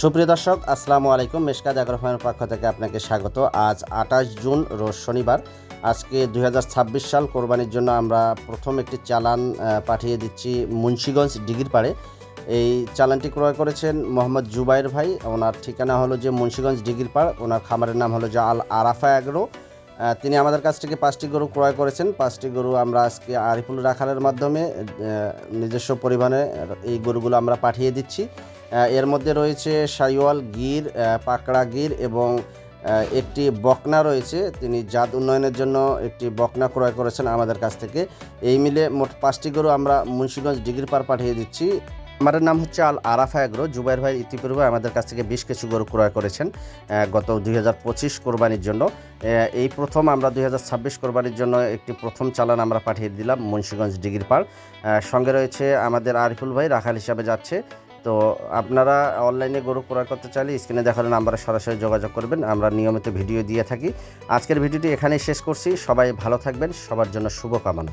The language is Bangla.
সুপ্রিয় দর্শক, আসসালামু আলাইকুম। মেশকাদ আগ্রহের পক্ষ থেকে আপনাকে স্বাগত। আজ আঠাশ জুন, রোজ শনিবার। আজকে দুই হাজার ছাব্বিশ সাল, কোরবানির জন্য আমরা প্রথম একটি চালান পাঠিয়ে দিচ্ছি মুন্সীগঞ্জ ডিগির পাড়ে। এই চালানটি ক্রয় করেছেন মোহাম্মদ জুবাইর ভাই। ওনার ঠিকানা হলো যে মুন্সীগঞ্জ ডিগির পাড়। ওনার খামারের নাম হলো যে আল আরাফা অ্যাগ্রো। তিনি আমাদের কাছ থেকে পাঁচটি গরু ক্রয় করেছেন। পাঁচটি গরু আমরা আজকে আরিফুল রাখালের মাধ্যমে নিজস্ব পরিমাণে এই গরুগুলো আমরা পাঠিয়ে দিচ্ছি। এর মধ্যে রয়েছে সাইওয়াল গির পাকড়া গির এবং একটি বকনা রয়েছে। তিনি জাত উন্নয়নের জন্য একটি বকনা ক্রয় করেছেন আমাদের কাছ থেকে। এই মিলে মোট পাঁচটি গরু আমরা মুন্সিগঞ্জ ডিগ্রি পার পাঠিয়ে দিচ্ছি। আমার নাম হচ্ছে আল আরাফা এগ্রো। জুবাইর ভাই ইতিপূর্বে আমাদের কাছ থেকে বেশ কিছু গরু ক্রয় করেছেন গত দুই হাজার পঁচিশ কোরবানির জন্য। এই প্রথম আমরা দুই হাজার ছাব্বিশ কোরবানির জন্য একটি প্রথম চালান আমরা পাঠিয়ে দিলাম মুন্সিগঞ্জ ডিগ্রি পার। সঙ্গে রয়েছে আমাদের আরিফুল ভাই, রাখাল হিসাবে যাচ্ছে। তো আপনারা অনলাইনে গরু ক্রয় করতে চাইলে স্ক্রিনে দেখানো নাম্বারে সরাসরি যোগাযোগ করবেন। আমরা নিয়মিত ভিডিও দিয়ে থাকি। আজকের ভিডিওটি এখানেই শেষ করছি। সবাই ভালো থাকবেন। সবার জন্য শুভকামনা।